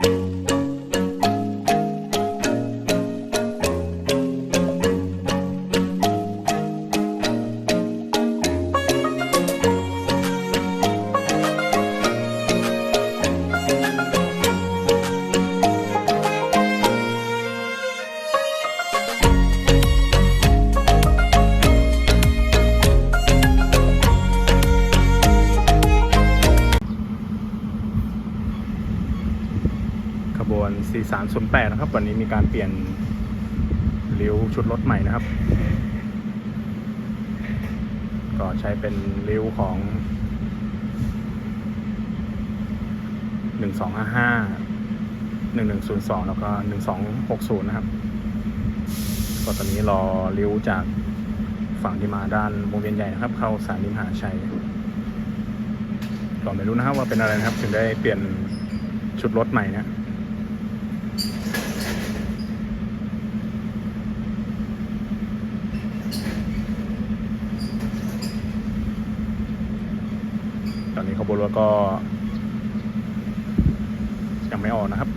ข บวน 4308 นะครับ วันนี้มีการเปลี่ยนเลี้ยวชุดรถใหม่นะครับ ก็ใช้เป็นเลี้ยวของ 1255 1102 แล้วก็ 1260 นะครับ ก็ตอนนี้รอเลี้ยวจากฝั่งที่มาด้านวงเวียนใหญ่นะครับ เข้าสถานีมหาชัยก็ไม่รู้นะครับว่าเป็นอะไรนะครับ ถึงได้เปลี่ยนชุดรถใหม่นะ นี้ขบวนรถก็ ยังไม่ออกนะครับ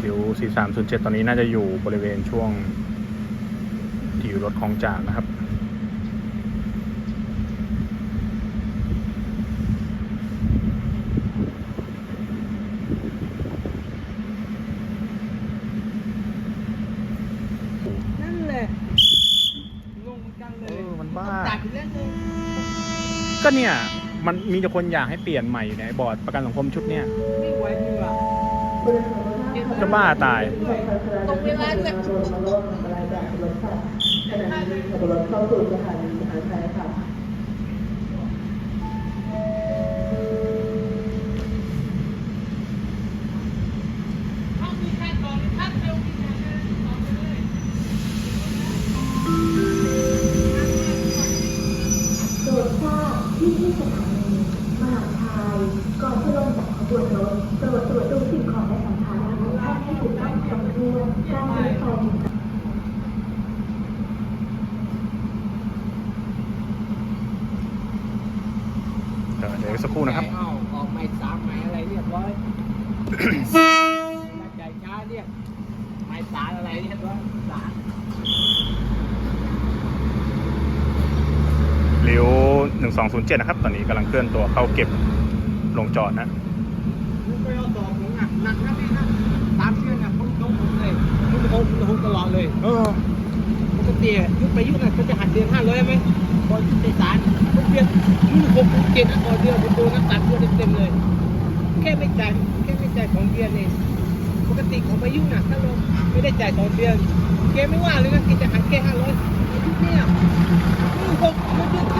เดี๋ยว4307 ตอนนี้น่าจะอยู่บริเวณช่วงที่อยู่รถของจากนะครับ นั่นแหละงงจังเลย เอ อมันบ้าตัดอีกแล้วนึงก็เนี่ยมันมีแต่คนอยากให้เปลี่ยนใหม่อยู่ในบอร์ดประกันสังคมชุดเนี้ยไม่ไหวจริงว่ะจะบ้าตายตรงเวลาด้วยโด สถานีมหาชัยก่อนจะลงจากขบวนรถโปรดตรวจดูสิ่งของและสัมภาระของท่านให้ถูกต้องครบถ้วนการรถไฟมีเดี๋ยวเดี๋ยวสักครู่นะครับเอาออกหมายสามหมายอะไรเรียบร้อยใจช้าเรียกหมายสารอะไรเรียบร้อยสารเลี้ยว 1207 นะครับ ตอนนี้กำลังเคลื่อนตัวเข้าเก็บลงจอดนะมึงไปเอาต่อผมอะหนักนะพี่นะสามเชือกนะผมต้องผมเลยมึงโอ้มึงตลอดเลยเออปกติอะยุคไปยุคน่ะเขาจะหัดเดือนห้าร้อยไหมพอในสารผมเดือนมึงหกเจ็ดอะพอเดือนผมโดนน้ำตาลตัวเต็มๆเลย แค่ไม่จ่ายแค่ไม่จ่ายสองเดือนเองปกติของพายุน่ะถ้าเราไม่ได้จ่ายสองเดือนแกไม่ว่าเลยนะแกจะหักแค่ห้าร้อยยุคเนี้ยมึงหกมึงเดือนเข้า